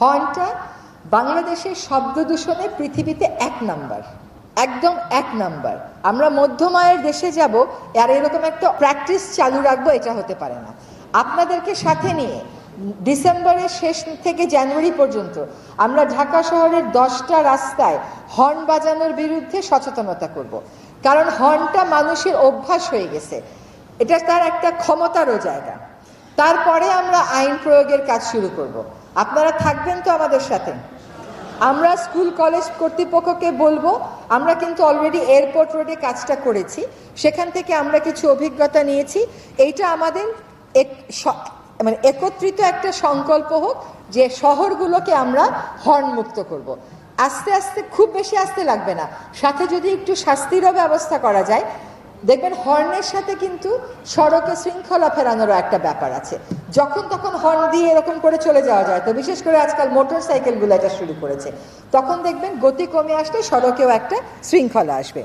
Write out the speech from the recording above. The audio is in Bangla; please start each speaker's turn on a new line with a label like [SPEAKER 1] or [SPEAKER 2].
[SPEAKER 1] হর্নটা বাংলাদেশের শব্দ দূষণে পৃথিবীতে এক নাম্বার, একদম এক নাম্বার আমরা মধ্যমায়ের দেশে যাব, আর এরকম একটা প্র্যাকটিস চালু রাখব, এটা হতে পারে না আপনাদেরকে সাথে নিয়ে ডিসেম্বরের শেষ থেকে জানুয়ারি পর্যন্ত আমরা ঢাকা শহরের দশটা রাস্তায় হর্ন বাজানোর বিরুদ্ধে সচেতনতা করব। কারণ হর্নটা মানুষের অভ্যাস হয়ে গেছে এটা তার একটা ক্ষমতারও জায়গা তারপরে আমরা আইন প্রয়োগের কাজ শুরু করব। আপনারা থাকবেন তো আমাদের সাথে। আমরা স্কুল, কলেজ কর্তৃপক্ষকে বলব, আমরা কিন্তু অলরেডি এয়ারপোর্ট রোডে কাজটা করেছি। সেখান থেকে আমরা কিছু অভিজ্ঞতা নিয়েছি। এইটা আমাদের এক- মানে একত্রিত একটা সংকল্প হোক যে শহরগুলোকে আমরা হর্নমুক্ত করব। আস্তে আস্তে, খুব বেশি আসতে লাগবে না। সাথে যদি একটু শাস্তিরও ব্যবস্থা করা যায়, দেখবেন হর্নের সাথে কিন্তু সড়কে শৃঙ্খলা ফেরানোরও একটা ব্যাপার আছে। যখন তখন হর্ন দিয়ে এরকম করে চলে যাওয়া যায়। তো বিশেষ করে আজকাল মোটর সাইকেলগুলো এটা শুরু করেছে। তখন দেখবেন গতি কমে আসলে সড়কেও একটা শৃঙ্খলা আসবে।